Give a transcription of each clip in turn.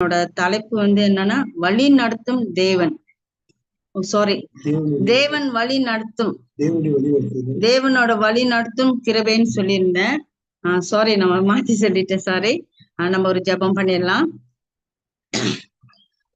என்னோட தலைப்பு வந்து என்னன்னா வழி நடத்தும் தேவன். சாரி தேவன் வழி நடத்தும். தேவனோட வழி நடத்தும் கிருபைன்னு சொல்லியிருந்தேன். சாரி நம்ம மாத்தி சொல்லிட்டேன் சாரி நம்ம ஒரு ஜெபம் பண்ணிடலாம்.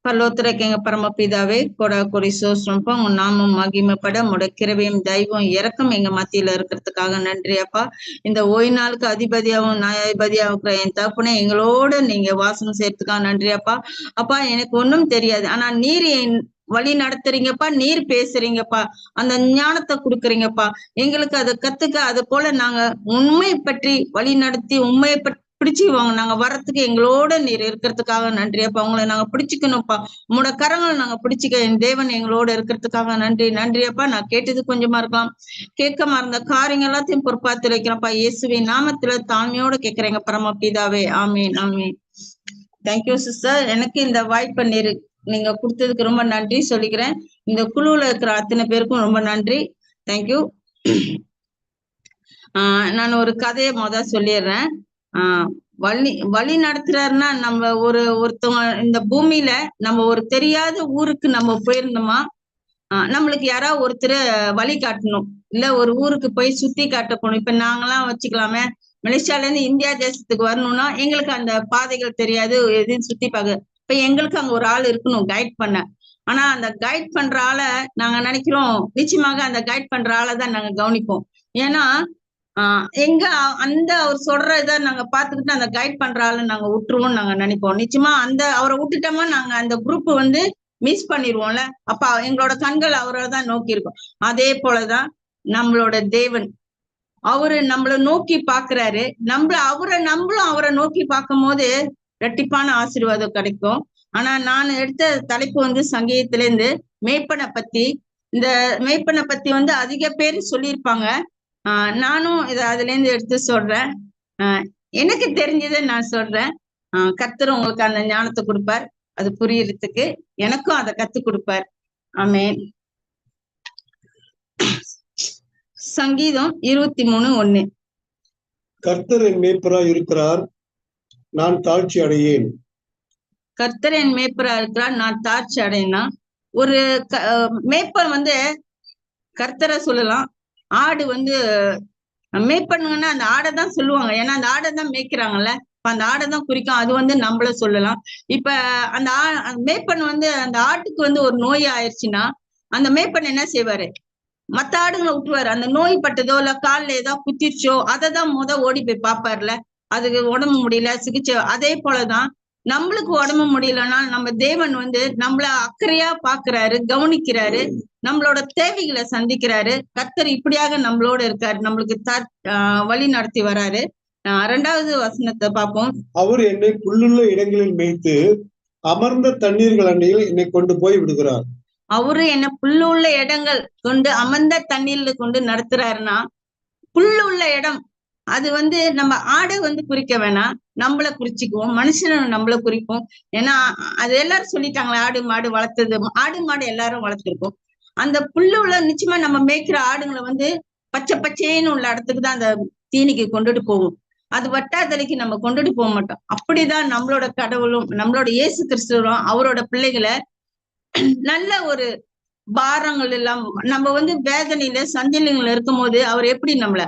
பல்லோத்திரக்கேங்க பரமபிதாவே கொடா கொடி சோஸ்ரம்பா உன் நாமம் மகிமைப்பட உட கிருபையும் தெய்வம் இறக்கம் எங்க மத்தியில இருக்கிறதுக்காக நன்றி அப்பா. இந்த ஓய் நாளுக்கு அதிபதியாகவும் நியாயாதிபதியாகவும் இருக்கிற என் தப்புனே எங்களோட நீங்க வாசம் செய்யறதுக்காக நன்றி அப்பா. அப்பா எனக்கு ஒன்னும் தெரியாது. ஆனா நீர் என் வழி நடத்துறீங்கப்பா நீர் பேசுறீங்கப்பா. அந்த ஞானத்தை கொடுக்குறீங்கப்பா. எங்களுக்கு அதை கத்துக்க அது போல நாங்க உண்மை பற்றி வழி நடத்தி உண்மையை பற்றி பிடிச்சுக்குவாங்க. நாங்க வர்றதுக்கு எங்களோட நீர் இருக்கிறதுக்காக நன்றி. அப்ப அவங்களை நாங்க பிடிச்சிக்கணும்ப்பா. உங்களோட கரங்களை நாங்க பிடிச்சிக்க என் தேவன் எங்களோட இருக்கிறதுக்காக நன்றி. நன்றி அப்பா நான் கேட்டது கொஞ்சமா இருக்கலாம். கேட்க மறந்த காரியங்கள் எல்லாத்தையும் பொறுப்பாத்து வைக்கிறேன்ப்பா. இயேசுவின் நாமத்துல தாழ்மையோட கேட்கறேங்க பரம பிதாவே ஆமீன். ஆமீன் தேங்க்யூ சிஸ்டர் எனக்கு இந்த வாய்ப்பை நீர் நீங்க கொடுத்ததுக்கு ரொம்ப நன்றி சொல்லிக்கிறேன். இந்த குழுவுல இருக்கிற அத்தனை பேருக்கும் ரொம்ப நன்றி. தேங்க்யூ ஆஹ் நான் ஒரு கதையை முத சொல்லிடுறேன். ஆஹ் வழி வழி நடத்துறாருன்னா நம்ம ஒரு ஒருத்தவங்க இந்த பூமியில நம்ம ஒரு தெரியாத ஊருக்கு நம்ம போயிருந்தோமா ஆஹ் நம்மளுக்கு யாராவது ஒருத்தர் வழி காட்டணும். இல்ல ஒரு ஊருக்கு போய் சுத்தி காட்ட போகணும் இப்ப நாங்களாம் வச்சுக்கலாமே மலேசியால இருந்து இந்தியா தேசத்துக்கு வரணும்னா எங்களுக்கு அந்த பாதைகள் தெரியாது எதையும் சுத்தி பார்க்க. இப்ப எங்களுக்கு அங்க ஒரு ஆள் இருக்கணும் கைட் பண்ண. ஆனா அந்த கைட் பண்ற ஆளை நாங்க நினைக்கிறோம் நிச்சயமாக அந்த கைட் பண்ற ஆளை தான் நாங்க கவனிப்போம். ஏன்னா எங்க அந்த அவர் சொல்ற இதை நாங்க பாத்துக்கிட்டு அந்த கைட் பண்ற நாங்க விட்டுருவோம்னு நாங்க நினைப்போம். நிச்சயமா அந்த அவரை விட்டுட்டோமா நாங்க அந்த குரூப் வந்து மிஸ் பண்ணிடுவோம்ல அப்ப எங்களோட கண்கள் அவரை தான் நோக்கி இருக்கும். அதே போலதான் நம்மளோட தேவன். அவரு நம்மள நோக்கி பாக்குறாரு. நம்மள அவரை நம்மளும் அவரை நோக்கி பார்க்கும் போது ரெட்டிப்பான ஆசீர்வாதம் கிடைக்கும். ஆனா நான் எடுத்த தலைப்பு வந்து சங்கீதத்துல இருந்து மேய்ப்பனை பத்தி. இந்த மேய்ப்பனை பத்தி வந்து அதிக பேர் சொல்லியிருப்பாங்க. நானும் இதை அதுல இருந்து எடுத்து சொல்றேன். ஆஹ் எனக்கு தெரிஞ்சதை நான் சொல்றேன். ஆஹ் கர்த்தர் உங்களுக்கு அந்த ஞானத்தை கொடுப்பார். அது புரியறதுக்கு எனக்கும் அதை கத்து கொடுப்பார். ஆமேன். சங்கீதம் இருபத்தி மூணு ஒண்ணு. கர்த்தர் என் மேய்ப்பராய் இருக்கிறார் நான் தாழ்ச்சி அடையேன். கர்த்தர் என் மேய்ப்பரா இருக்கிறார் நான் தாட்சி அடையினா? ஒரு மேய்ப்பன் வந்து கர்த்தரை சொல்லலாம். ஆடு வந்து மேய்ப்பண்ணுங்கன்னா அந்த ஆடை தான் சொல்லுவாங்க. ஏன்னா அந்த ஆடை தான் மேய்க்கிறாங்கல்ல இப்ப அந்த ஆடை தான் குறிக்கும். அது வந்து நம்மள சொல்லலாம். இப்ப அந்த ஆ அந்த மேய்ப்பன் வந்து அந்த ஆட்டுக்கு வந்து ஒரு நோய் ஆயிடுச்சுன்னா அந்த மேய்ப்பன் என்ன செய்வாரு? மத்த ஆடுங்களை விட்டுவாரு அந்த நோய் பட்டதோ இல்ல கால்ல ஏதாவது குத்திருச்சோ அதை தான் முத ஓடி போய் பாப்பாருல அதுக்கு உடம்பு முடியல சிகிச்சை அதே போலதான் நம்மளுக்கு உடம்பு முடியலன்னா நம்ம தேவன் வந்து நம்மள அக்கறையா பாக்குறாரு கவனிக்கிறாரு நம்மளோட தேவைகளை சந்திக்கிறாரு. கர்த்தர் இப்படியாக நம்மளோட இருக்காரு. நம்மளுக்கு வழி நடத்தி வராரு. ரெண்டாவது வசனத்தை பார்ப்போம். அவர் என்னை புல்லுள்ள இடங்களில் மேய்த்து அமர்ந்த தண்ணீர்கள் அண்டையில் என்னை கொண்டு போய் விடுகிறார். அவரு என்ன புல்லுள்ள இடங்கள் கொண்டு அமர்ந்த தண்ணீர்ல கொண்டு நடத்துறாருன்னா புல்லுள்ள இடம் அது வந்து நம்ம ஆடை வந்து குறிக்க வேணாம். நம்மள குறிச்சிக்குவோம் மனுஷனை நம்மள குறிப்போம். ஏன்னா அது எல்லாரும் சொல்லிட்டாங்களே ஆடு மாடு வளர்த்தது ஆடு மாடு எல்லாரும் வளர்த்துருக்கோம். அந்த புல்லு உள்ள நிச்சயமா நம்ம மேய்க்கிற ஆடுங்களை வந்து பச்சை பச்சேன்னு உள்ள இடத்துக்கு தான் அந்த தீனிக்கு கொண்டுட்டு போகும். அது வட்டாத்தலைக்கு நம்ம கொண்டுட்டு போக மாட்டோம். அப்படிதான் நம்மளோட கடவுளும் நம்மளோட இயேசு கிறிஸ்துவரும் அவரோட பிள்ளைகளை நல்ல ஒரு பாரங்கள் எல்லாம் நம்ம வந்து வேதனையில சந்தேகங்கள் இருக்கும் போது அவர் எப்படி நம்மள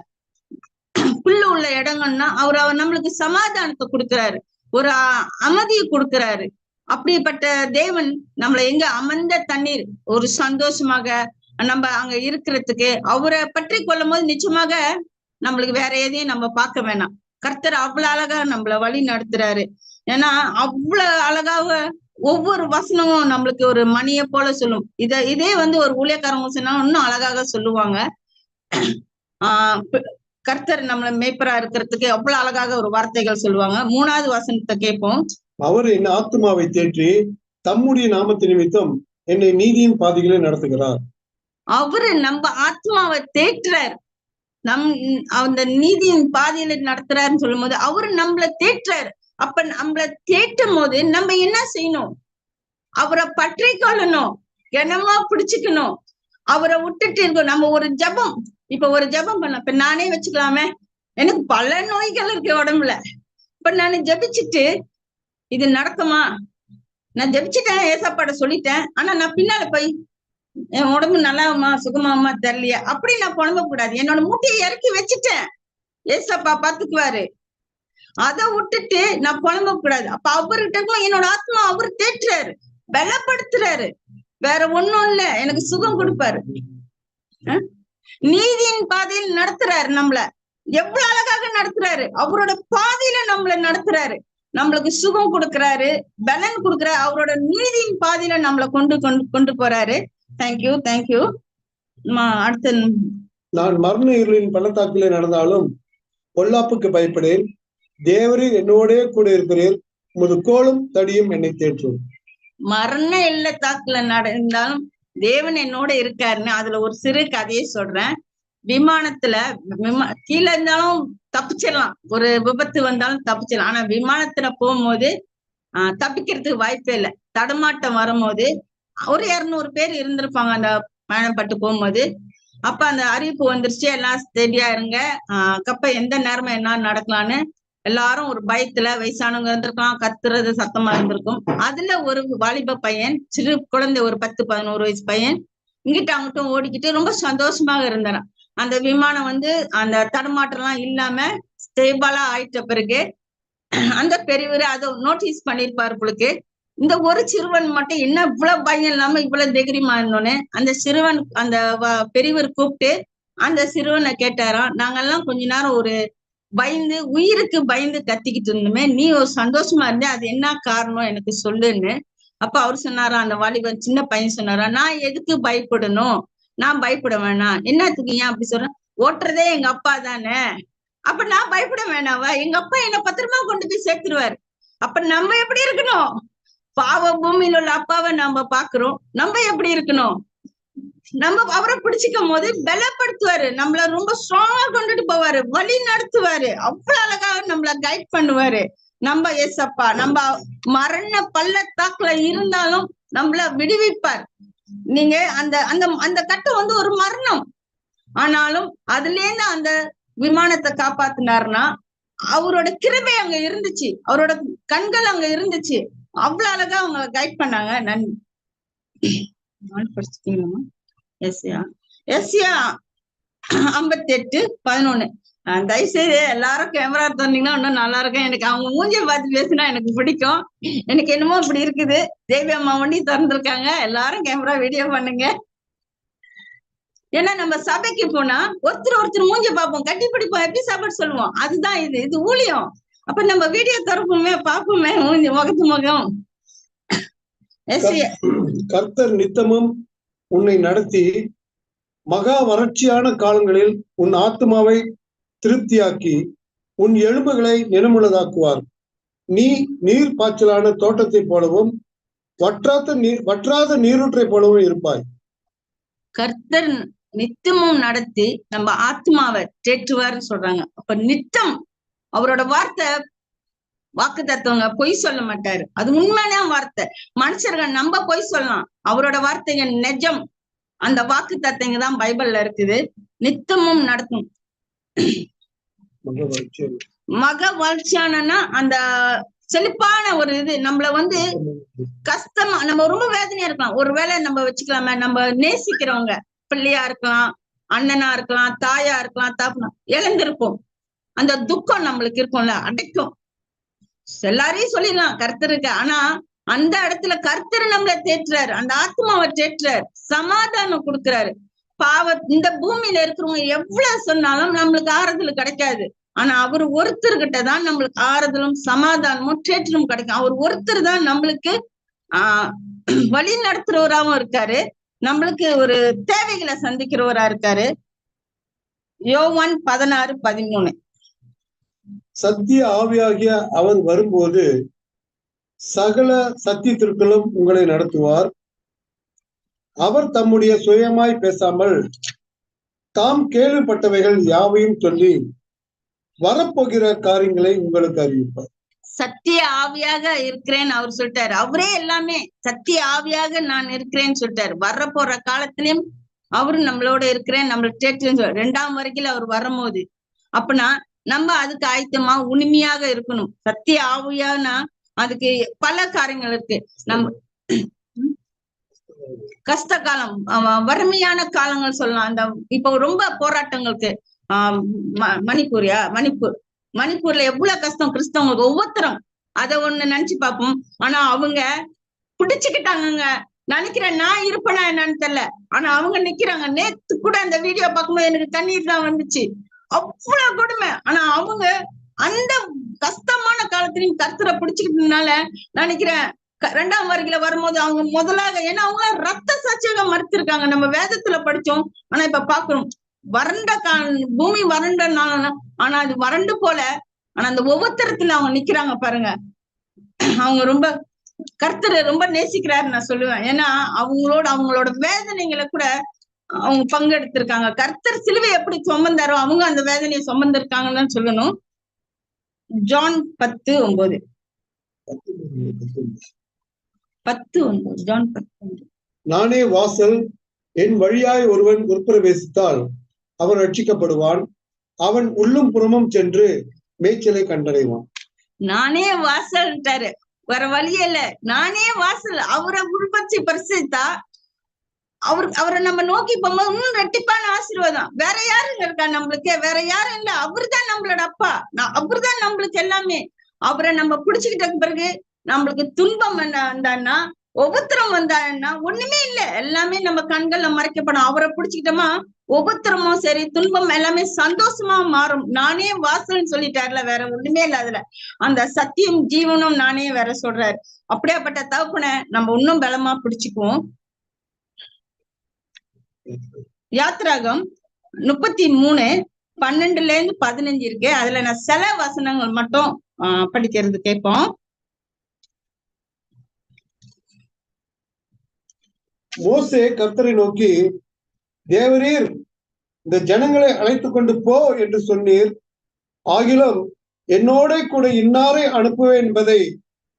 புல்லு உள்ள இடங்கள்னா அவர் அவர் நம்மளுக்கு சமாதானத்தை கொடுக்கிறாரு. ஒரு அமைதியை கொடுக்கிறாரு. அப்படிப்பட்ட தேவன் நம்மள எங்க அமர்ந்த தண்ணீர் ஒரு சந்தோஷமாக நம்ம அங்க இருக்கிறதுக்கு அவரை பற்றி கொள்ளும் போது நிச்சயமாக நம்மளுக்கு வேற எதையும் நம்ம பார்க்க வேணாம். கர்த்தர் அவ்வளவு அழகா நம்மள வழி நடத்துறாரு. ஏன்னா அவ்வளவு அழகாக ஒவ்வொரு வசனமும் நம்மளுக்கு ஒரு மணியை போல சொல்லும். இத இதே வந்து ஒரு ஊழியக்காரங்க சொன்னா இன்னும் அழகாக சொல்லுவாங்க. ஆஹ் கர்த்தர் நம்மள மேய்ப்பரா இருக்கிறதுக்கு அவ்வளவு அழகாக ஒரு வார்த்தைகள் சொல்லுவாங்க. மூணாவது வசனத்தை கேட்போம். அவர் என் ஆத்துமாவை தேற்றி தம்முடைய நாமத்து நிமித்தம் என்னை நீதியின் பாதைகளை நடத்துகிறார். அவரு நம்ம ஆத்மாவை தேற்றுறார் நம் அந்த நீதியின் பாதையில நடத்துறாருன்னு சொல்லும் போது அவரு நம்மள தேற்றுறாரு அப்ப நம்மள தேற்றும் போது நம்ம என்ன செய்யணும்? அவரை பற்றி கொள்ளணும். கனமா பிடிச்சுக்கணும். அவரை விட்டுட்டு இருக்கணும். நம்ம ஒரு ஜெபம் இப்ப ஒரு ஜெபம் பண்ண இப்ப நானே வச்சுக்கலாமே? எனக்கு பல நோய்கள் இருக்கு உடம்புல. இப்ப நான் ஜபிச்சுட்டு இது நடக்குமா? நான் ஜெபிச்சுட்டேன் ஏசப்பாட சொல்லிட்டேன். ஆனா நான் பின்னால போய் என் உடம்பு நல்லாமா சுகமாமா தெரியலையா. அப்படி நான் புலம்ப கூடாது. என்னோட மூட்டையை இறக்கி வச்சுட்டேன். ஏசப்பா பாத்துக்குவாரு. அதை விட்டுட்டு நான் புலம்ப கூடாது. அப்ப அவர்கிட்ட என்னோட ஆத்மா அவர் தேற்றுறாரு. பலப்படுத்துறாரு. வேற ஒண்ணும் இல்ல. எனக்கு சுகம் கொடுப்பாரு. நீதியின் பாதையில் நடத்துறாரு நம்மள. எவ்வளவு அழகாக நடத்துறாரு. அவரோட பாதையில நம்மள நடத்துறாரு. நம்மளுக்கு சுகம் கொடுக்கறாரு பலன் கொடுக்கறாரு. அவரோட நீதியின் பாதையில நம்மள கொண்டு கொண்டு கொண்டு போறாரு. தேங்க்யூ தேங்க்யூ அடுத்து நான் மரண இருளின் பள்ளத்தாக்கிலே நடந்தாலும் பொல்லாப்புக்கு பயப்படேன். தேவரீர் என்னோடே கூட இருக்கிறீர். உமது கோலும் தடியும் என்னை தேற்றும். மரண இல்ல தாக்குல நடந்தாலும் தேவன் என்னோட இருக்காருன்னு அதுல ஒரு சிறு கதையை சொல்றேன். விமானத்துல விமா கீழே இருந்தாலும் தப்பிச்சிடலாம். ஒரு விபத்து வந்தாலும் தப்பிச்சிடலாம். ஆனா விமானத்துல போகும்போது ஆஹ் தப்பிக்கிறதுக்கு வாய்ப்பே இல்லை. தடமாட்டம் வரும்போது ஒரு இரநூறு பேர் இருந்திருப்பாங்க அந்த பயணப்பட்டு போகும்போது. அப்ப அந்த அறிவிப்பு வந்துருச்சு. எல்லாம் ஸ்டெடியா இருங்க. ஆஹ் கப்ப எந்த நேரமும் என்ன நடக்கலான்னு எல்லாரும் ஒரு பயத்துல வயசானவங்க இருந்திருக்கலாம் கத்துறது சத்தமா இருந்திருக்கும். அதுல ஒரு வாலிப பையன் சிறு குழந்தை ஒரு பத்து பதினோரு வயசு பையன் இங்கிட்ட அவங்கட்டும் ஓடிக்கிட்டு ரொம்ப சந்தோஷமாக இருந்தான். அந்த விமானம் வந்து அந்த தடுமாற்றம் எல்லாம் இல்லாம ஸ்டேபிளா ஆயிட்ட பிறகு அந்த பெரியவர் அதை நோட்டீஸ் பண்ணிருப்பாரு உங்களுக்கு இந்த ஒரு சிறுவன் மட்டும் என்ன இவ்வளவு பயம் இல்லாம இவ்வளவு தைரியமா இருந்தோன்னு அந்த சிறுவன் அந்த வ- பெரியவர் கூப்பிட்டு அந்த சிறுவனை கேட்டாராம் நாங்கெல்லாம் கொஞ்ச நேரம் ஒரு பயந்து உயிருக்கு பயந்து கத்திக்கிட்டு இருந்தோமே நீ ஒரு சந்தோஷமா இருந்தே அது என்ன காரணம் எனக்கு சொல்லுன்னு. அப்ப அவர் சொன்னாரா அந்த வாலிபன் சின்ன பையன் சொன்னாரா நான் எதுக்கு பயப்படணும்? நான் பயப்பட வேணாம். என்னத்துக்கு ஏன் அப்படி சொல்றேன் ஓட்டுறதே எங்க அப்பா தானே. அப்ப நான் பயப்பட வேணாவா? எங்க அப்பா என்ன பத்திரமா கொண்டு போய் சேர்த்துருவாரு. அப்ப நம்ம எப்படி இருக்கணும்? பாவ பூமியில உள்ள அப்பாவை நம்ம பாக்குறோம். நம்ம எப்படி இருக்கணும்? நம்ம அவரை பிடிச்சிக்கும் போது பலப்படுத்துவாரு. நம்மள ரொம்ப ஸ்ட்ராங்கா கொண்டுட்டு போவாரு. வழி நடத்துவாரு. அவ்வளவு அழகா நம்மள கைட் பண்ணுவாரு. நம்ம ஏசப்பா நம்ம மரண பள்ளத்தாக்குல இருந்தாலும் நம்மள விடுவிப்பார். நீங்க அந்த அந்த அந்த கட்டம் வந்து ஒரு மரணம். ஆனாலும் அதுல இருந்து அந்த விமானத்தை காப்பாத்தினாருன்னா அவரோட கிருபை அங்க இருந்துச்சு. அவரோட கண்கள் அங்க இருந்துச்சு. அவ்வளவு அழகா அவங்களை கைட் பண்ணாங்க. நன்றி. படிச்சுட்டீங்களா எஸ்யா. எஸ்யா ஐம்பத்தி எட்டு பதினொன்னு. தயவு செய்து எல்லாரும் கேமரா தந்தீங்கன்னா இன்னும் நல்லா இருக்கும். எனக்கு அவங்க மூஞ்சிய பார்த்து பேசினா எனக்கு பிடிக்கும். எனக்கு என்னமோ இப்படி இருக்குது. தேவி அம்மா வண்டி திறந்துருக்காங்க. எல்லாரும் கேமரா வீடியோ பண்ணுங்க. ஏன்னா நம்ம சபைக்கு போனா ஒருத்தர் ஒருத்தர் மூஞ்சி பார்ப்போம். கட்டி பிடிப்போம். எப்படி சாப்பாடு சொல்லுவோம்? அதுதான் இது. இது ஊழியம். அப்ப நம்ம வீடியோ திறப்போமே பார்ப்போமே. மூஞ்சி முகத்து முகம். கர்த்தர் நித்தமும் உன்னை நடத்தி மகா வறட்சியான காலங்களில் உன் ஆத்மாவை திருப்தியாக்கி உன் எலும்புகளை நிலமுள்ளதாக்குவார் நீ நீர் பாய்ச்சலான தோட்டத்தைப் போலவும் வற்றாத நீர் வற்றாத நீரூற்றை போலவும் இருப்பாய். கர்த்தர் நித்தமும் நடத்தி நம்ம ஆத்மாவை தேற்றுவார்னு சொல்றாங்க. அப்ப நித்தம் அவரோட வார்த்தை வாக்கு தத்துவங்க பொய் சொல்ல மாட்டாரு. அது உண்மையான வார்த்தை. மனுஷர்கள் நம்ம பொய் சொல்லலாம். அவரோட வார்த்தைங்க நெஜம். அந்த வாக்கு தத்தங்க தான் பைபிள்ல இருக்குது. நித்தமும் நடத்தும் மக வளர்ச்சியானா அந்த செழிப்பான ஒரு இது நம்மள வந்து கஷ்டமா நம்ம ரொம்ப வேதனையா இருக்கலாம். ஒருவேளை நம்ம வச்சுக்கலாமே நம்ம நேசிக்கிறவங்க. பிள்ளையா இருக்கலாம் அண்ணனா இருக்கலாம் தாயா இருக்கலாம் தாப்பனா இழந்திருப்போம். அந்த துக்கம் நம்மளுக்கு இருக்கும்ல அடைக்கும். எல்லாரையும் சொல்லிடலாம் கர்த்தருக்கு. ஆனா அந்த இடத்துல கர்த்தர் நம்மள தேற்றுறாரு. அந்த ஆத்மாவை தேற்றுறாரு. சமாதானம் கொடுக்கறாரு. பாவ இந்த பூமியில இருக்கிறவங்க எவ்வளவு சொன்னாலும் நம்மளுக்கு ஆறுதல் கிடைக்காது. ஆனா அவர் ஒருத்தர்கிட்ட தான் நம்மளுக்கு ஆறுதலும் சமாதானமும் தேற்றலும் கிடைக்கும். அவர் ஒருத்தர் தான் நம்மளுக்கு ஆஹ் வழி நடத்துறவராவும் இருக்காரு. நம்மளுக்கு ஒரு தேவைகளை சந்திக்கிறவரா இருக்காரு. யோவான் பதினாறு பதிமூணு. சத்திய ஆவியாகிய அவர் வரும்போது சகல சத்தியத்திற்குள்ளும் உங்களை நடத்துவார். அவர் தம்முடைய சுயமாய் பேசாமல் தாம் கேள்விப்பட்டவைகள் யாவையும் சொல்லி வரப்போகிற காரியங்களை உங்களுக்கு அறிவிப்பார். சத்திய ஆவியாக இருக்கிறேன் அவர் சொல்லிட்டாரு. அவரே எல்லாமே சத்திய ஆவியாக நான் இருக்கிறேன்னு சொல்லிட்டாரு. வர்ற போற காலத்திலயும் அவரு நம்மளோட இருக்கிறேன் நம்மளுக்கு தேற்றுன்னு ரெண்டாம் வரைக்கும் அவர் வரும்போது. அப்பனா நம்ம அதுக்கு ஆயத்தமா உண்மையாக இருக்கணும். சத்திய ஆவியானா அதுக்கு பல காரியங்கள் இருக்கு. நம்ம கஷ்ட காலம் வறுமையான காலங்கள் சொல்லலாம். அந்த இப்போ ரொம்ப போராட்டங்களுக்கு ஆஹ் மணிப்பூரியா மணிப்பூர் மணிப்பூர்ல எவ்வளவு கஷ்டம் கிறிஸ்தவங்களுக்கு ஒவ்வொருத்தரும். அத ஒண்ணு நினைச்சு பார்ப்போம். ஆனா அவங்க பிடிச்சுக்கிட்டாங்க நினைக்கிறேன் நான் இருப்பேனா என்னன்னு தெரியல. ஆனா அவங்க நிக்கிறாங்க. நேத்து கூட அந்த வீடியோ பார்க்கும்போது எனக்கு தண்ணீர் தான் வந்துச்சு. அவ்வளவு கொடுமை. ஆனா அவங்க அந்த கஷ்டமான காலத்திலையும் கர்த்தரை பிடிச்சுக்கிட்டதுனால நினைக்கிறேன் ரெண்டாம் வருகையில வரும்போது அவங்க முதலாக ஏன்னா அவங்க ரத்த சாட்சியாக மறுத்திருக்காங்க. நம்ம வேதத்துல படிச்சோம். ஆனா இப்ப பாக்குறோம் வறண்ட கா பூமி வறண்டனால ஆனா அது வறண்டு போல. ஆனா அந்த ஒவ்வொருத்தரத்துல அவங்க நிக்கிறாங்க பாருங்க. அவங்க ரொம்ப கர்த்தரை ரொம்ப நேசிக்கிறாரு நான் சொல்லுவேன். ஏன்னா அவங்களோட அவங்களோட வேதனைகளை கூட அவங்க பங்கெடுத்திருக்காங்க. கர்த்தர் சிலுவை எப்படி சுமந்தாரோ அவங்க அந்த வேதனையை சுமந்திருக்காங்கன்னு சொல்லணும். ஜான் பத்து ஒன்பது. பத்து ஒன்பது. ஜான் பத்து நானே வாசல் என் வழியாய் ஒருவன் உட்பிரவேசித்தால் அவன் ரட்சிக்கப்படுவான். அவன் உள்ளும் புறமும் சென்று மேய்ச்சலை கண்டடைவான். நானே வாசல்ட்டாரு வேற வழியே இல்ல. நானே வாசல். அவரை உள்பட்சி பரிசுத்தா அவர் அவரை நம்ம நோக்கி போகும்போது இன்னும் ரெட்டிப்பான ஆசீர்வாதம். வேற யாருங்க இருக்கா நம்மளுக்கு? வேற யாரும் இல்ல. அவர்தான் நம்மளோட அப்பா. நான் அவர்தான் நம்மளுக்கு எல்லாமே. அவரை நம்ம புடிச்சுக்கிட்ட பிறகு நம்மளுக்கு துன்பம் என்ன வந்தான்னா ஒவ்வொருத்தரம் வந்தான்னா ஒண்ணுமே இல்ல. எல்லாமே நம்ம கண்கள்ல மறைக்கப்படும். அவரை புடிச்சுக்கிட்டோமா ஒவ்வொருத்தரமும் சரி துன்பம் எல்லாமே சந்தோஷமா மாறும். நானே வாசல்னு சொல்லிட்டாருல வேற ஒண்ணுமே இல்ல அதுல. அந்த சத்தியம் ஜீவனும் நானே வேற சொல்றாரு. அப்படியாப்பட்ட தகப்பனை நம்ம இன்னும் பலமா பிடிச்சுக்குவோம். யாத்ராகம் முப்பத்தி மூணு பன்னெண்டுல இருந்து பதினஞ்சு இருக்கு. அதுல நான் சில வசனங்கள் மட்டும் ஆஹ் படிக்கிறது கேட்போம். மோசே கர்த்தரை நோக்கி தேவரீர் இந்த ஜனங்களை அழைத்து கொண்டு போ என்று சொன்னீர். ஆகிலும் என்னோட கூட இன்னாரை அனுப்புவேன் என்பதை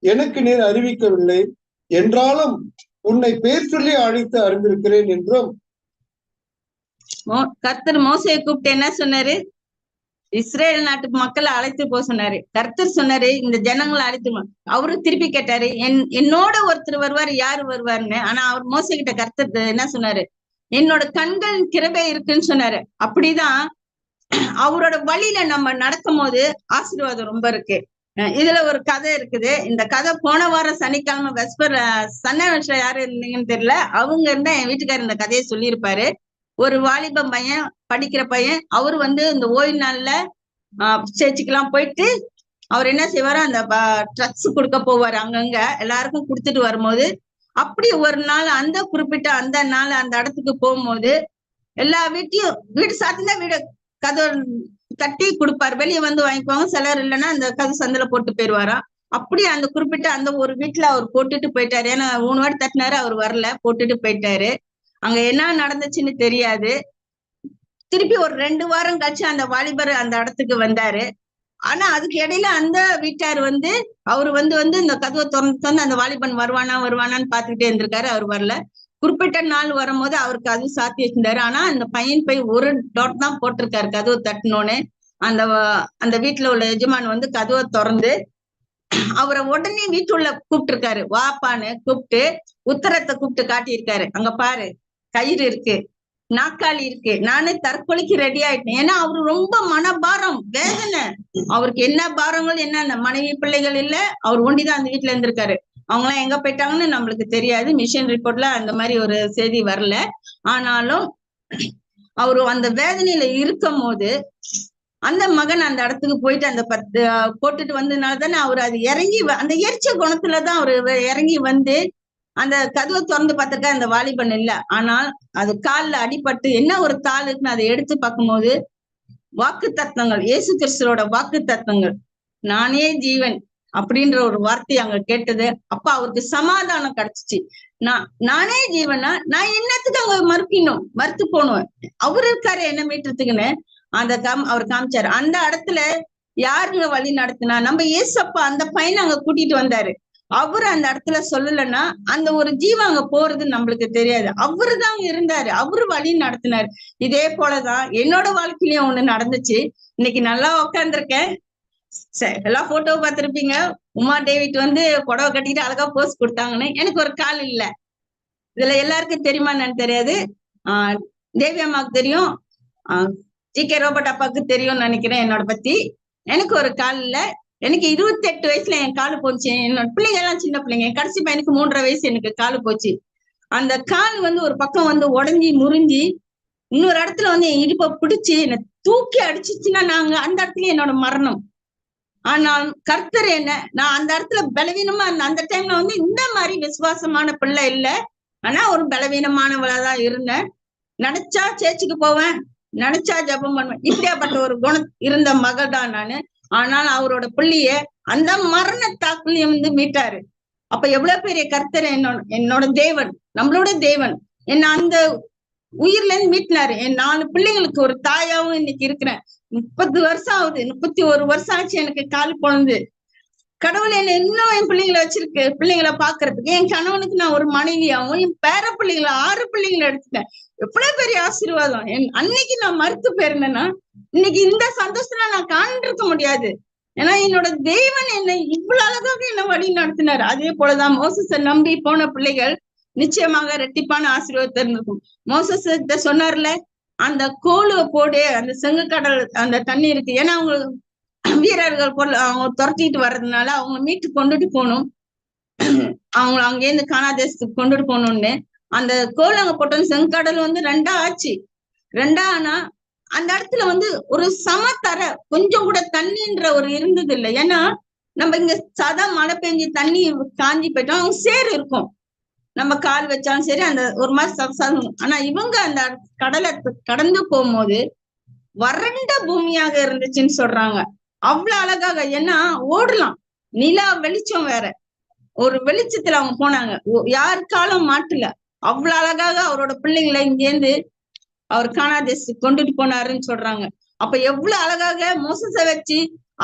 எனக்கு நீர் அறிவிக்கவில்லை. என்றாலும் உன்னை பேர் சொல்லி அழைத்து அறிந்திருக்கிறேன் என்றும் கர்த்தர் மோசையை கூப்பிட்டு என்ன சொன்னாரு? இஸ்ரேல் நாட்டு மக்களை அழைத்து போக சொன்னாரு. கர்த்தர் சொன்னாரு இந்த ஜனங்களை அழைத்து அவரு திருப்பி கேட்டாரு என் என்னோட ஒருத்தர் வருவாரு யாரு வருவாருன்னு? ஆனா அவர் மோசை கிட்ட கர்த்தர் என்ன சொன்னாரு? என்னோட கண்கள் கிருபை இருக்குன்னு சொன்னாரு. அப்படிதான் அவரோட வழியில நம்ம நடக்கும் போது ஆசீர்வாதம் ரொம்ப இருக்கு. அஹ் இதுல ஒரு கதை இருக்குது. இந்த கதை போன வாரம் சனிக்கிழமை வெஸ்பர் சன்ன வருஷம் யாரு இருந்தீங்கன்னு தெரியல. அவங்க இருந்தா என் வீட்டுக்காரர் இந்த கதையை சொல்லியிருப்பாரு. ஒரு வாலிபம் பையன் படிக்கிற பையன் அவர் வந்து இந்த ஓய்வு நாள்ல சேர்ச்சிக்கெல்லாம் போயிட்டு அவர் என்ன செய்வாரு? அந்த ட்ரக்ஸ் கொடுக்க போவாரு அங்கங்க. எல்லாருக்கும் கொடுத்துட்டு வரும்போது அப்படி ஒரு நாள் அந்த குறிப்பிட்ட அந்த நாள் அந்த இடத்துக்கு போகும்போது எல்லா வீட்டையும் வீடு சாத்தினா வீடு கதவு தட்டி கொடுப்பாரு. வெளியே வந்து வாங்கிக்குவாங்க. சிலர் இல்லைன்னா அந்த கதவு சந்தில போட்டு போயிடுவாராம் அப்படி அந்த குறிப்பிட்ட அந்த ஒரு வீட்டுல அவர் போட்டுட்டு போயிட்டாரு. ஏன்னா மூணு வாட்டி தட்டினாரு அவர் வரல. போட்டுட்டு போயிட்டாரு. அங்க என்ன நடந்துச்சுன்னு தெரியாது. திருப்பி ஒரு ரெண்டு வாரம் கழிச்சு அந்த வாலிபர் அந்த இடத்துக்கு வந்தாரு. ஆனா அதுக்கு இடையில அந்த வீட்டார் வந்து அவரு வந்து வந்து இந்த கதவை திறந்து திறந்து அந்த வாலிபன் வருவானா வருவானான்னு பாத்துக்கிட்டே இருந்திருக்காரு அவர் வரல. குறிப்பிட்ட நாள் வரும்போது அவருக்கு அது சாத்தி வச்சிருந்தாரு ஆனா அந்த பையன் போய் ஒரு டாட் தான் போட்டிருக்காரு கதவை தட்டினோன்னு. அந்த அந்த வீட்டுல உள்ள எஜமான் வந்து கதவை திறந்து அவரை உடனே வீட்டுள்ள கூப்பிட்டிருக்காரு. வாப்பான்னு கூப்பிட்டு உத்தரத்தை கூப்பிட்டு காட்டியிருக்காரு. அங்க பாரு கயிறு இருக்கு நாக்காளி இருக்கு. நானே தற்கொலைக்கு ரெடி ஆயிட்டேன். ஏன்னா அவரு ரொம்ப மனபாரம் வேதனை. அவருக்கு என்ன பாரங்கள் என்ன மனைவி பிள்ளைகள் இல்ல அவர் ஒண்டிதான் அந்த வீட்டுல இருந்திருக்காரு. அவங்க எல்லாம் எங்க போயிட்டாங்கன்னு நம்மளுக்கு தெரியாது. மிஷின் ரிப்போர்ட்ல அந்த மாதிரி ஒரு செய்தி வரல. ஆனாலும் அவரு அந்த வேதனையில இருக்கும் போது அந்த மகன் அந்த இடத்துக்கு போயிட்டு அந்த பத்து போட்டுட்டு வந்ததுனால தானே அவர் அது இறங்கி வ- அந்த எரிச்ச குணத்துலதான் அவரு இறங்கி வந்து அந்த கதவை திறந்து பார்த்திருக்கா அந்த வாலிபன் இல்ல. ஆனால் அது கால்ல அடிபட்டு என்ன ஒரு தாள் இருக்குன்னு அதை எடுத்து பார்க்கும்போது வாக்கு தத்துவங்கள் இயேசு கிறிஸ்துவோட வாக்கு தத்துவங்கள். நானே ஜீவன் அப்படின்ற ஒரு வார்த்தை அங்க கேட்டது. அப்ப அவருக்கு சமாதானம் கிடைச்சிச்சு. நான் நானே ஜீவனா? நான் என்னத்துக்கு அவங்க மறுக்கணும் மறுத்து போகணும் அவரு இருக்காரு என்ன மீட்டுறதுக்குன்னு. அந்த காம் அவர் காமிச்சாரு. அந்த இடத்துல யாருங்க வழி நடத்தினா நம்ம ஏசப்பா அந்த பையனை அங்க கூட்டிட்டு வந்தாரு. அவரு அந்த இடத்துல சொல்லலன்னா அந்த ஒரு ஜீவன் அங்க போறது நம்மளுக்கு தெரியாது. அவரு தான் இருந்தாரு. அவரு வழி நடத்தினாரு. இதே போலதான் என்னோட வாழ்க்கையிலயும் ஒண்ணு நடந்துச்சு. இன்னைக்கு நல்லா உக்காந்துருக்கேன். சரி எல்லா போட்டோ பார்த்திருப்பீங்க. உமா டேவிட் வந்து புடவை கட்டிட்டு அழகா போஸ் கொடுத்தாங்கன்னு எனக்கு ஒரு கால் இல்ல. இதுல எல்லாருக்கும் தெரியுமா என்னன்னு தெரியாது. ஆஹ் தேவி அம்மாவுக்கு தெரியும். ஜி கே ரோபோட் அப்பாவுக்கு தெரியும்னு நினைக்கிறேன் என்னோட பத்தி. எனக்கு ஒரு கால் இல்ல. எனக்கு இருபத்தி எட்டு வயசுல என் காலு போச்சு. என்னோட பிள்ளைங்க எல்லாம் சின்ன பிள்ளைங்க. என் கடைசி பையனுக்கு மூன்றரை வயசு எனக்கு காலு போச்சு. அந்த கால் வந்து ஒரு பக்கம் வந்து உடஞ்சி முறிஞ்சி இன்னொரு இடத்துல வந்து என் இடுப்பை பிடிச்சு என்னை தூக்கி அடிச்சிச்சுன்னா நாங்க அந்த இடத்துல என்னோட மரணம். ஆனால் கர்த்தர் என்ன நான் அந்த இடத்துல பலவீனமா இருந்தேன் அந்த டைம்ல வந்து இந்த மாதிரி விசுவாசமான பிள்ளை இல்ல. ஆனா ஒரு பலவீனமானவளாதான் இருந்தேன். நினைச்சா சேச்சுக்கு போவேன் நினைச்சா ஜெபம் பண்ணுவேன். இப்படியாப்பட்ட ஒரு குணம் இருந்த மகள் தான் நானு. ஆனால் அவரோட புள்ளிய அந்த மரண தாக்குலயும் வந்து மீட்டாரு. அப்ப எவ்வளவு பெரிய கர்த்தர் என்னோட என்னோட தேவன் நம்மளோட தேவன் என்ன அந்த உயிர்ல இருந்து மீட்டினாரு. என் நாலு பிள்ளைங்களுக்கு ஒரு தாயாவும் இன்னைக்கு இருக்கிறேன். முப்பது வருஷம் ஆகுது முப்பத்தி ஒரு வருஷம் ஆச்சு எனக்கு கால் குழந்து. கடவுள் என்ன இன்னும் என் பிள்ளைங்களை வச்சிருக்கு பிள்ளைங்களை பாக்குறதுக்கு. என் கணவனுக்கு நான் ஒரு மனைவியாவும் என் பேர பிள்ளைங்களை ஆறு பிள்ளைங்களை எடுத்துட்டேன். எவ்வளவு பெரிய ஆசீர்வாதம்? அன்னைக்கு நான் மறுத்து போயிருந்தேன்னா இன்னைக்கு இந்த சந்தோஷத்துல நான் காண்டிருக்க முடியாது. ஏன்னா என்னோட தெய்வன் என்னை இவ்வளவு அழகாக என்ன வழி நடத்தினார். அதே போலதான் மோசஸ நம்பி போன பிள்ளைகள் நிச்சயமாக ரெட்டிப்பான ஆசீர்வாதம் இருந்திருக்கும் மோசஸ் சொன்னார்ல அந்த கோலுவை போடு அந்த செங்கக்கடல் அந்த தண்ணி இருக்கு ஏன்னா அவங்க வீரர்கள் பொருள் அவங்க துரத்திட்டு வர்றதுனால அவங்க மீட்டு கொண்டுட்டு போகணும். அவங்க அங்கேருந்து கானா தேசத்துக்கு கொண்டுட்டு போகணும்னு. அந்த கோல் அங்க போட்டோம் செங்கடல் வந்து ரெண்டா ஆச்சு. ரெண்டா ஆனா அந்த இடத்துல வந்து ஒரு சமத்தர கொஞ்சம் கூட தண்ணின்ற ஒரு இருந்தது இல்லை ஏன்னா நம்ம இங்க சாதா மழை பெஞ்சு தண்ணி காஞ்சி போயிட்டோம் அவங்க சேர் இருக்கும். நம்ம கால் வச்சாலும் சரி அந்த ஒரு மாதிரி சதம் ஆனா இவங்க அந்த கடலை கடந்து போகும்போது வறண்ட பூமியாக இருந்துச்சுன்னு சொல்றாங்க. அவ்வளவு அழகாக ஏன்னா ஓடலாம். நிலா வெளிச்சம் வேற. ஒரு வெளிச்சத்துல அவங்க போனாங்க. யாருக்காலும் மாட்டல. அவ்வளவு அழகாக அவரோட பிள்ளைங்களை இங்கேருந்து அவர் காணாதேசத்துக்கு கொண்டுட்டு போனாருன்னு சொல்றாங்க. அப்ப எவ்வளவு அழகாக மோசத்தை வச்சு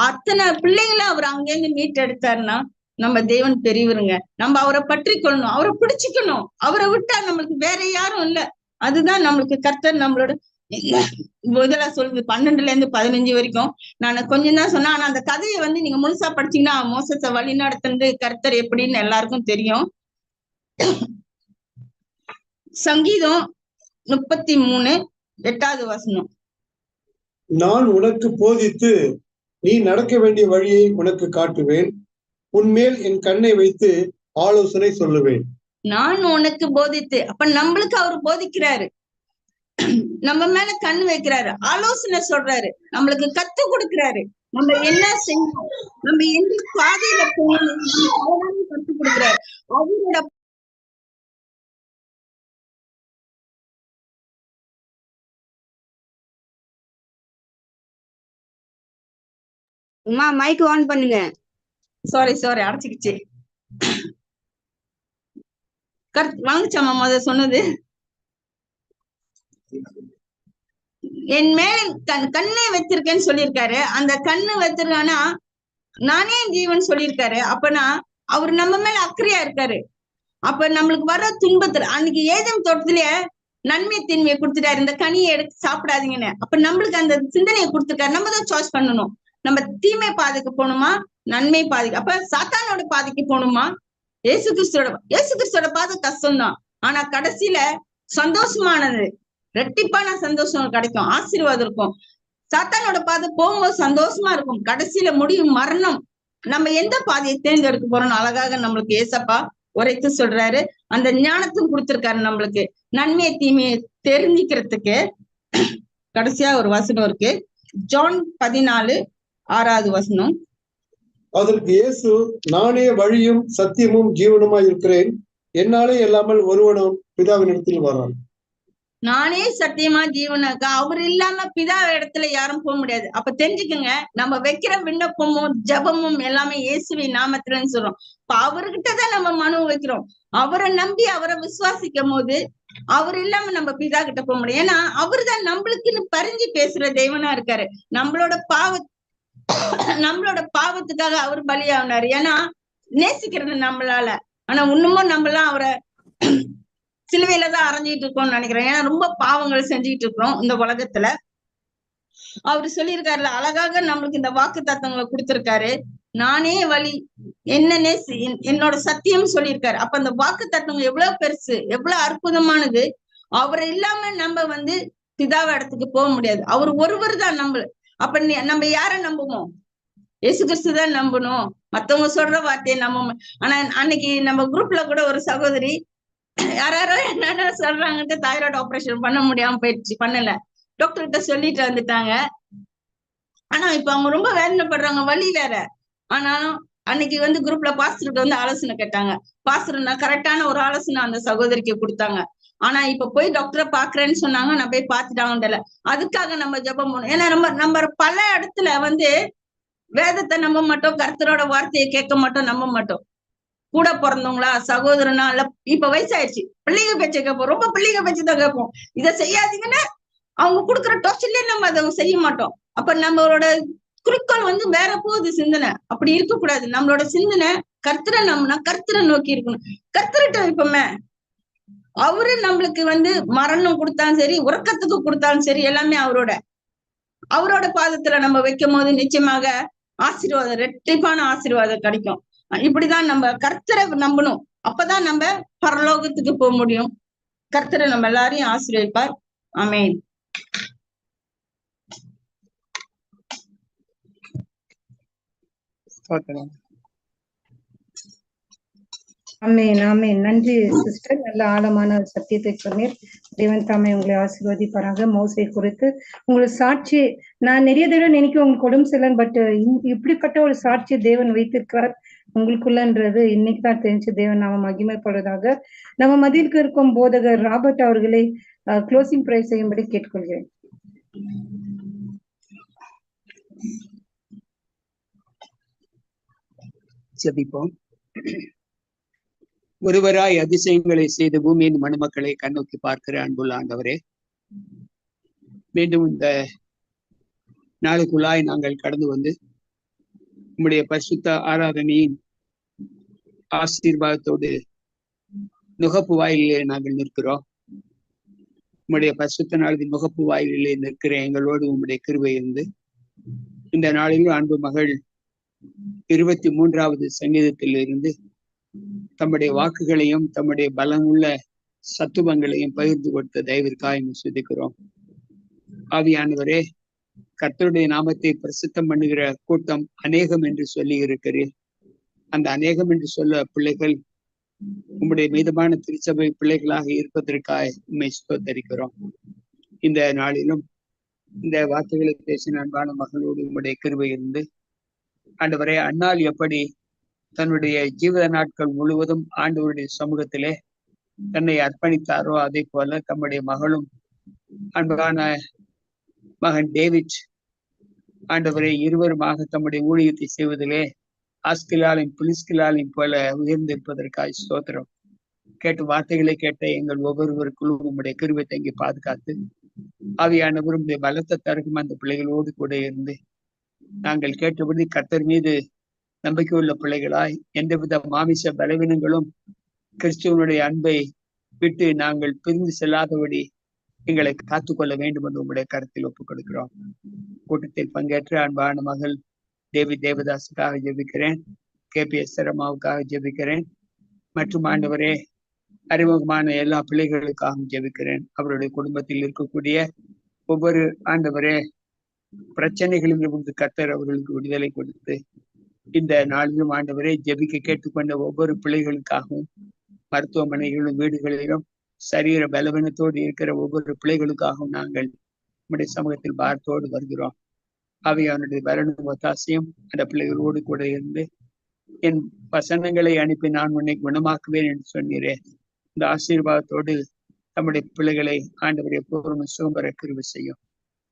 அத்தனை பிள்ளைங்களை அவர் அங்கேருந்து மீட்டெடுத்தாருன்னா நம்ம தேவன் பெரியவருங்க. நம்ம அவரை பற்றி கொள்ளணும் அவரை பிடிச்சுக்கணும். அவரை விட்டா நம்மளுக்கு வேற யாரும் இல்ல. அதுதான் நம்மளுக்கு கர்த்தர் நம்மளோட முதல்ல சொல்லுது பன்னெண்டுல இருந்து பதினஞ்சு வரைக்கும். நான் கொஞ்சம் தான் சொன்னேன் ஆனா அந்த கதையை வந்து நீங்க முழுசா படிச்சீங்கன்னா மோசத்தை வழி நடத்துறது கர்த்தர் எப்படின்னு எல்லாருக்கும் தெரியும். சங்கீதம் முப்பத்தி மூணு எட்டாவது வசனம். நான் உனக்கு போதித்து நீ நடக்க வேண்டிய வழியை உனக்கு காட்டுவேன். உன்மேல் என் கண்ணை வைத்து ஆலோசனை சொல்லுவேன். நான் உனக்கு போதித்து அப்ப நம்மளுக்கு அவர் போதிக்கிறாரு. நம்ம மேல கண் வைக்கிறாரு ஆலோசனை சொல்றாரு நம்மளுக்கு கத்து கொடுக்கிறாரு. நம்ம என்ன செய்யணும் நம்ம எந்த பாதையில போகணும் கத்து கொடுக்கிறாரு. அவரோட உமா மைக் ஆன் பண்ணுங்க. சாரி சாரி அடைச்சிக்கிச்சு. கரெக்ட் வாங்கிச்சாமா முத சொன்னது. என் மேல கண் கண்ணை வச்சிருக்கேன்னு சொல்லியிருக்காரு. அந்த கண்ணு வச்சிருக்கானா நானே ஜீவன் சொல்லியிருக்காரு. அப்பனா அவர் நம்ம மேல அக்கறையா இருக்காரு. அப்ப நம்மளுக்கு வர துன்பத்துல அன்னைக்கு ஏதம் தோட்டத்திலேயே நன்மை தீன்மையை கொடுத்துட்டாரு. இந்த கனியை எடுத்து சாப்பிடாதீங்கன்னு. அப்ப நம்மளுக்கு அந்த சிந்தனையை கொடுத்துருக்காரு. நம்ம தான் சாய்ஸ் பண்ணணும். நம்ம தீமை பாதைக்கு போகணுமா? நன்மை பாதைக்கு. அப்ப சாத்தானோட பாதைக்கு போகணுமா? ஏசு கிறிஸ்தோட ஏசு கிறிஸ்தோட பாதை கஷ்டம்தான். ஆனா கடைசியில சந்தோஷமானது. ரெட்டிப்பான சந்தோஷம் கிடைக்கும். ஆசீர்வாதம் இருக்கும். சாத்தானோட பாதை போகும்போது சந்தோஷமா இருக்கும். கடைசியில முடியும் மரணம். நம்ம எந்த பாதையை தேர்ந்தெடுக்க போறோம்னு அழகாக நம்மளுக்கு ஏசப்பா உரைத்து சொல்றாரு. அந்த ஞானத்தும் கொடுத்திருக்காரு நம்மளுக்கு. நன்மையை தீமையை தெரிஞ்சுக்கிறதுக்கு கடைசியா ஒரு வசனம் இருக்கு. ஜான் பதினாலு ஆறாவது வசனம். அதற்கு இயேசு நானே வழியும் சத்தியமும் ஜீவனுமாய் இருக்கிறேன். என்னாலே இல்லாமல் ஒருவனும் பிதாவினிடத்தில் வரான். நானே சத்தியமா ஜீவனாக்கா அவர் இல்லாம பிதா இடத்துல யாரும் போக முடியாது. அப்ப தெரிஞ்சுக்குங்க நம்ம வைக்கிற விண்ணப்பமும் ஜபமும் எல்லாமே இயேசுவி நாமத்துலன்னு சொல்றோம். இப்ப அவர்கிட்டதான் நம்ம மனு வைக்கிறோம். அவரை நம்பி அவரை விசுவாசிக்கும் போது அவர் இல்லாம நம்ம பிதா கிட்ட போக முடியும் ஏன்னா அவரு தான் நம்மளுக்குன்னு பறிஞ்சு பேசுற தெய்வனா இருக்காரு. நம்மளோட பாவ நம்மளோட பாவத்துக்காக அவர் பலியாகினாரு ஏன்னா நேசிக்கிறது நம்மளால. ஆனா இன்னமும் நம்மளாம் அவரை சிலுவையில தான் அரைஞ்சிட்டு இருக்கோம்னு நினைக்கிறேன். ஏன்னா ரொம்ப பாவங்கள் செஞ்சுக்கிட்டு இருக்கிறோம் இந்த உலகத்துல. அவரு சொல்லியிருக்காருல அழகாக நம்மளுக்கு இந்த வாக்கு தத்துவங்களை கொடுத்திருக்காரு. நானே வழி என்னன்னே நேசி என்- என்னோட சத்தியம் சொல்லியிருக்காரு. அப்ப அந்த வாக்கு தத்துவம் எவ்வளவு பெருசு எவ்வளவு அற்புதமானது. அவர் இல்லாம நம்ம வந்து பிதாவ இடத்துக்கு போக முடியாது. அவர் ஒருவர் தான் நம்ம அப்ப நம்ம யார நம்புவோம்? இயேசு கிறிஸ்து தான் நம்பணும். மத்தவங்க சொல்ற வார்த்தையை நம்ப ஆனா அன்னைக்கு நம்ம குரூப்ல கூட ஒரு சகோதரி யாராரோ என்னென்ன சொல்றாங்கன்ட்டு தைராய்டு ஆபரேஷன் பண்ண முடியாம போயிடுச்சு பண்ணல. டாக்டர் கிட்ட சொல்லிட்டு வந்துட்டாங்க. ஆனா இப்ப அவங்க ரொம்ப வேதனைப்படுறாங்க வழி வேற. ஆனாலும் அன்னைக்கு வந்து குரூப்ல பாஸ்டர்கிட்ட வந்து ஆலோசனை கேட்டாங்க. பாஸ்டர் நான் கரெக்டான ஒரு ஆலோசனை அந்த சகோதரிக்கு கொடுத்தாங்க. ஆனா இப்ப போய் டாக்டரை பாக்குறேன்னு சொன்னாங்க நான் போய் பாத்துட்டாங்கன்றல அதுக்காக நம்ம ஜெபம் பண்ணணும். ஏன்னா நம்ம நம்ம பல இடத்துல வந்து வேதத்தை நம்ப மாட்டோம் கர்த்தரோட வார்த்தையை கேட்க மாட்டோம் நம்ப மாட்டோம். கூட பிறந்தவங்களா சகோதரனா இல்ல இப்ப வயசாயிடுச்சு. பிள்ளைங்க பேச்ச கேட்போம். ரொம்ப பிள்ளைங்க பேச்சு தான் கேட்போம். இதை செய்யாதீங்கன்னா அவங்க கொடுக்குற டோர்ச்சர்லயே நம்ம அதை செய்ய மாட்டோம். அப்ப நம்மளோட குறிக்கோள் வந்து வேற போகுது சிந்தனை. அப்படி இருக்கக்கூடாது. நம்மளோட சிந்தனை கர்த்தரை நம்பினா கர்த்தரை நோக்கி இருக்கணும். கர்த்தர்கிட்ட இப்பமே அவரு நம்மளுக்கு வந்து மரணம் கொடுத்தாலும் சரி உறக்கத்துக்கு கொடுத்தாலும் சரி எல்லாமே அவரோட. அவரோட பாதத்துல நம்ம வைக்கும் போது நிச்சயமாக ஆசீர்வாதம் ரெட்டிப்பான ஆசீர்வாதம் கிடைக்கும். இப்படிதான் நம்ம கர்த்தரை நம்பணும். அப்பதான் நம்ம பரலோகத்துக்கு போக முடியும். கர்த்தரை நம்ம எல்லாரையும் ஆசீர்வதிப்பார். அமேன் ஸ்தோத்திரம். ஆமே நாமே நன்றி சிஸ்டர் நல்ல ஆழமான சத்தியத்தை சொன்னீர். தேவன் தாமே உங்களை ஆசீர்வதிப்பாராக. மோசை குறித்து உங்களுக்கு சாட்சி நான் நிறைய தடவை நினைக்க உங்களுக்கு உடம்பு சரியில்லைன்னு பட் இப்படிப்பட்ட ஒரு சாட்சி தேவன் வைத்திருக்கிறார் உங்களுக்குள்ளன்றது இன்னைக்கு தான் தெரிஞ்சு தேவன் நாம மகிமைப்படுவதாக. நம்ம மதிலுக்கு இருக்கும் போதகர் ராபர்ட் அவர்களை க்ளோசிங் ப்ரைஸ் செய்யும்படி கேட்டுக்கொள்கிறேன். ஜெபிப்போம். ஒருவராய் அதிசயங்களை செய்து பூமியின் மணமக்களை கண்ணோக்கி பார்க்கிற அன்புள்ள ஆண்டவரே மீண்டும் இந்த நாளுக்குள்ளாய் நாங்கள் கடந்து வந்து உம்முடைய பரிசுத்த ஆராதனையின் ஆசீர்வாதத்தோடு நுகப்பு வாயிலே நாங்கள் நிற்கிறோம். உம்முடைய பரிசுத்த நாளின் முகப்பு வாயிலே நிற்கிற எங்களோடு உம்முடைய கிருவை இருந்து இந்த நாளிலும் அன்பு மகள் இருபத்தி மூன்றாவது சங்கீதத்தில் இருந்து தம்முடைய வாக்குகளையும் தம்முடைய பலமுள்ள சத்துவங்களையும் பகிர்ந்து கொடுத்த தயவிற்காக சுதிக்கிறோம் ஆவியானவரே கர்த்தருடைய நாமத்தை பிரசித்தம் பண்ணுகிற கூட்டம் அநேகம் என்று சொல்லி இருக்கிறீர் அந்த அநேகம் என்று சொல்ல பிள்ளைகள் உம்முடைய மீதமான திருச்சபை பிள்ளைகளாக இருப்பதற்காக உண்மை சுத்தரிக்கிறோம் இந்த நாளிலும் இந்த வார்த்தைகளை பேசின அன்பான மகளோடு உம்முடைய கிருபை இருந்து ஆண்டவரே அண்ணால் எப்படி தன்னுடைய ஜீவித நாட்கள் முழுவதும் ஆண்டவருடைய சமூகத்திலே தன்னை அர்ப்பணித்தாரோ அதே போல தம்முடைய மகளும் அன்பான மகன் டேவிட் ஆண்டவரை இருவருமாக தம்முடைய ஊழியத்தை செய்வதிலே ஆஸ்கிலாலையும் புலிஸ்கிலாலையும் போல உயர்ந்திருப்பதற்காக ஸ்தோத்திரம். கேட்டு வார்த்தைகளை கேட்ட எங்கள் ஒவ்வொருவருக்குள்ளும் உம்முடைய கிருவை தங்கி பாதுகாத்து ஆவியானவர் பலத்த தருகும் அந்த பிள்ளைகளோடு கூட இருந்து நாங்கள் கேட்டபடி கர்த்தர் மீது நம்பிக்கை உள்ள பிள்ளைகளாய் எந்தவித மாமிச பலவீனங்களும் கிறிஸ்துவனுடைய அன்பை விட்டு நாங்கள் பிரிந்து செல்லாதபடி எங்களை காத்துக்கொள்ள வேண்டும் என்று உங்களுடைய கருத்தில் ஒப்புக் கொடுக்கிறோம் கூட்டத்தில் பங்கேற்ற அன்பான மகள் தேவி தேவதாசுக்காக ஜெபிக்கிறேன். கே பி எஸ் சரமாவுக்காக ஜெபிக்கிறேன். மற்றும் ஆண்டவரே அறிமுகமான எல்லா பிள்ளைகளுக்காகவும் ஜெபிக்கிறேன். அவருடைய குடும்பத்தில் இருக்கக்கூடிய ஒவ்வொரு ஆண்டவரே பிரச்சனைகளிலிருந்து கத்தர் அவர்களுக்கு விடுதலை கொடுத்து இந்த நாளிலும் ஆண்டவரே ஜெபிக்க கேட்டுக்கொண்ட ஒவ்வொரு பிள்ளைகளுக்காகவும் மருத்துவமனைகளிலும் வீடுகளிலும் சரீர பலவீனத்தோடு இருக்கிற ஒவ்வொரு பிள்ளைகளுக்காகவும் நாங்கள் நம்முடைய சமூகத்தில் பாரத்தோடு வருகிறோம். அவை அவனுடைய பலனும் ஒத்தாசையும் அந்த பிள்ளைகளோடு கூட இருந்து என் வசனங்களை அனுப்பி நான் உன்னை குணமாக்குவேன் என்று சொன்னீரேன் இந்த ஆசீர்வாதத்தோடு நம்முடைய பிள்ளைகளை ஆண்டவரை எப்போதும் சுகம்பர கிருவி செய்யும்.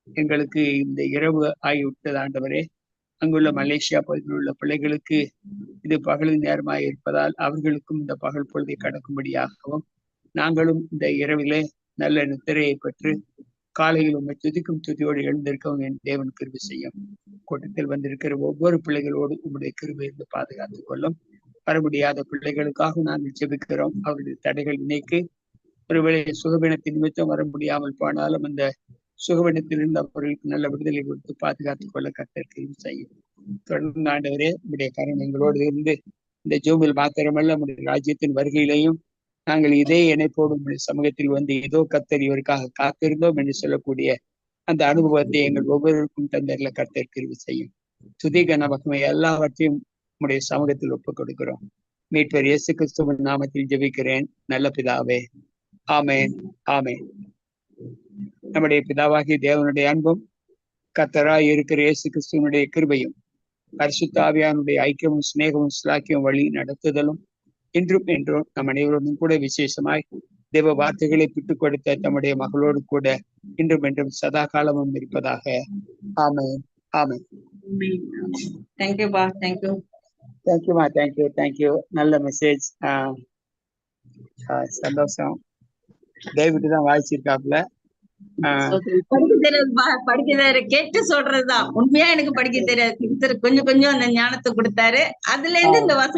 எங்களுக்கு இந்த இரவு ஆகிவிட்டது ஆண்டவரே. அங்குள்ள மலேசியா பகுதியில் உள்ள பிள்ளைகளுக்கு இது பகலின் நேரமாக இருப்பதால் அவர்களுக்கும் இந்த பகல் பொழுதை கடக்கும்படியாகவும் நாங்களும் இந்த இரவிலே நல்ல நித்திரையை பெற்று காலையில் உண்மை துதிக்கும் துதியோடு எழுந்திருக்கவும் என் தேவன் கிருபி செய்யும். கூட்டத்தில் வந்திருக்கிற ஒவ்வொரு பிள்ளைகளோடு உங்களுடைய கிருபை இருந்து பாதுகாத்துக் கொள்ளும். வர முடியாத பிள்ளைகளுக்காக நாங்கள் ஜெபிக்கிறோம். அவருடைய தடைகள் நீக்கி ஒருவேளை சுகபீனத்தின் நிமித்தம் வர முடியாமல் போனாலும் அந்த சுகவனத்தில் இருந்த அவர்களுக்கு நல்ல விடுதலை கொடுத்து பாதுகாத்துக் கொள்ள கத்தற்கு செய்யும். தொடர்ந்து ஆண்டவரே உடைய கரண் எங்களோடு இருந்து இந்த ஜூமில் மாத்திரமல்ல நம்முடைய ராஜ்யத்தின் வருகையிலையும் நாங்கள் இதே இணைப்போடு உங்களுடைய சமூகத்தில் வந்து ஏதோ கத்தர் இவருக்காக காத்திருந்தோம் என்று சொல்லக்கூடிய அந்த அனுபவத்தை எங்கள் ஒவ்வொருவருக்கும் தந்தரில் கர்த்தர் செய்யும். துதிக நமக்கு எல்லாவற்றையும் உடைய சமூகத்தில் ஒப்புக் கொடுக்கிறோம். மீட்பர் இயேசு கிறிஸ்துவின் நாமத்தில் ஜெபிக்கிறேன். நல்ல பிதாவே. ஆமேன். ஆமேன். நம்முடைய பிதாவாகிய தேவனுடைய அன்பும் கத்தராய் இருக்கிற இயேசு கிறிஸ்துவனுடைய கிருபையும் பரிசுத்தாவியானுடைய ஐக்கியமும் சிநேகமும் சிலாக்கியும் வழி நடத்துதலும் இன்றும் என்றும் நம் அனைவரோடும் கூட விசேஷமாய் தேவ வார்த்தைகளை பிட்டுக் கொடுத்த தம்முடைய மகளோடு கூட இன்றும் என்றும் சதா காலமும் இருப்பதாக. ஆமேன். ஆமேன். தேங்க்யூப்பா தேங்க்யூ தேங்க்யூமா தேங்க்யூ தேங்க்யூ நல்ல மெசேஜ் சந்தோஷம். டேவிட் தான் வாய்ச்சிருக்காப்புல படிக்க தெரியாது படிக்க கேட்டு சொல்றதுதான். உண்மையா எனக்கு படிக்க தெரியாது. கொஞ்சம் கொஞ்சம் அந்த ஞானத்தை கொடுத்தாரு. அதுல இருந்து இந்த வசனம்